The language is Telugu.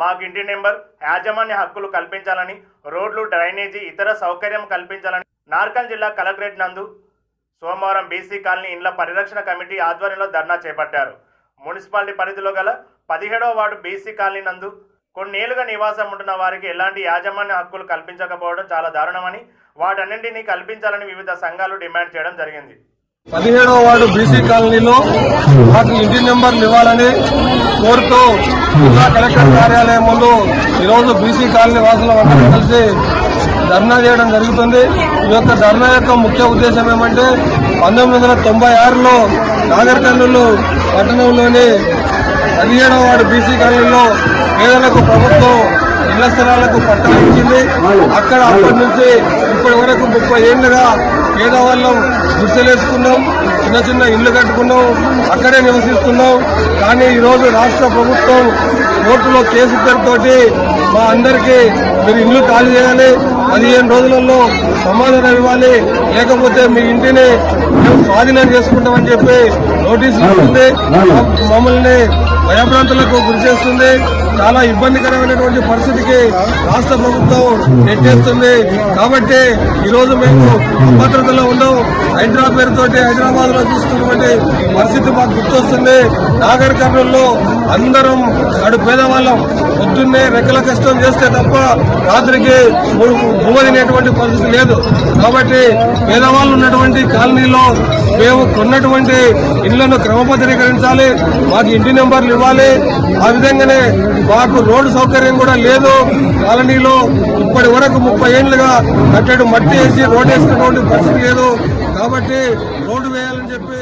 మాకు ఇంటి నెంబర్ యాజమాన్య హక్కులు కల్పించాలని రోడ్లు డ్రైనేజీ ఇతర సౌకర్యం కల్పించాలని నార్కల్ జిల్లా కలెక్టరేట్ నందు సోమవారం బీసీ కాలనీ ఇండ్ల పరిరక్షణ కమిటీ ఆధ్వర్యంలో ధర్నా చేపట్టారు. మున్సిపాలిటీ పరిధిలో గల పదిహేడవ వార్డు బీసీ కాలనీ నందు కొన్నేళ్ళుగా నివాసం ఉంటున్న వారికి ఎలాంటి యాజమాన్య హక్కులు కల్పించకపోవడం చాలా దారుణమని వాటన్నింటినీ కల్పించాలని వివిధ సంఘాలు డిమాండ్ చేయడం జరిగింది. పదిహేడవ వార్డు బీసీ కాలనీలో మాకు ఇంటి నెంబర్లు ఇవ్వాలని కోరుతూ జిల్లా కలెక్టర్ కార్యాలయం ముందు ఈరోజు బీసీ కాలనీ వాసులు అందరం కలిసి ధర్నా చేయడం జరుగుతుంది. ఈ యొక్క ధర్నా యొక్క ముఖ్య ఉద్దేశం ఏమంటే పంతొమ్మిది వందల తొంభై ఆరులో నాగర్ కర్నూలు పట్టణంలోని పదిహేడవ వాడు బీసీ కాలనీలో పేదలకు ప్రభుత్వం ఇళ్ళ స్థలాలకు పట్టాలు ఇచ్చింది అక్కడ అప్పటి నుంచి ఇప్పటి వరకు ముప్పై ఏళ్ళుగా పేదవాళ్ళం గుర్తులేసుకున్నాం చిన్న చిన్న ఇళ్ళు కట్టుకున్నాం అక్కడే నివసిస్తున్నాం. కానీ ఈరోజు రాష్ట్ర ప్రభుత్వం కోర్టులో కేసు పేరుతోటి మా అందరికీ మీరు ఇల్లు ఖాళీ చేయాలి పదిహేను రోజులలో సమాధానం ఇవ్వాలి లేకపోతే మీ ఇంటిని మేము స్వాధీనం చేసుకుంటామని చెప్పి నోటీసులు ఇస్తుంది మమ్మల్ని భయభ్రాంతులకు గురి చేస్తుంది. చాలా ఇబ్బందికరమైనటువంటి పరిస్థితికి రాష్ట్ర ప్రభుత్వం నెట్టేస్తుంది. కాబట్టి ఈ రోజు మేము అభద్రతలో హైదరాబాద్ పేరుతో హైదరాబాద్లో చూస్తున్నటువంటి పరిస్థితి మాకు గుర్తొస్తుంది. నాగర్ కర్నూల్లో అందరం అడు పేదవాళ్ళం పొద్దున్నే రెక్కల కష్టం చేస్తే తప్ప రాత్రికి భూమదినేటువంటి పరిస్థితి లేదు. కాబట్టి పేదవాళ్ళు ఉన్నటువంటి కాలనీలో మేము కొన్నటువంటి ఇళ్ళను క్రమబద్ధీకరించాలి మాకు ఇంటి నెంబర్లు ఇవ్వాలి. ఆ విధంగానే మాకు రోడ్డు సౌకర్యం కూడా లేదు. కాలనీలో ఇప్పటి వరకు ముప్పై ఏళ్ళుగా కట్టడి మట్టి వేసి రోడ్డు వేసినటువంటి పరిస్థితి లేదు. కాబట్టి రోడ్డు వేయాలని చెప్పి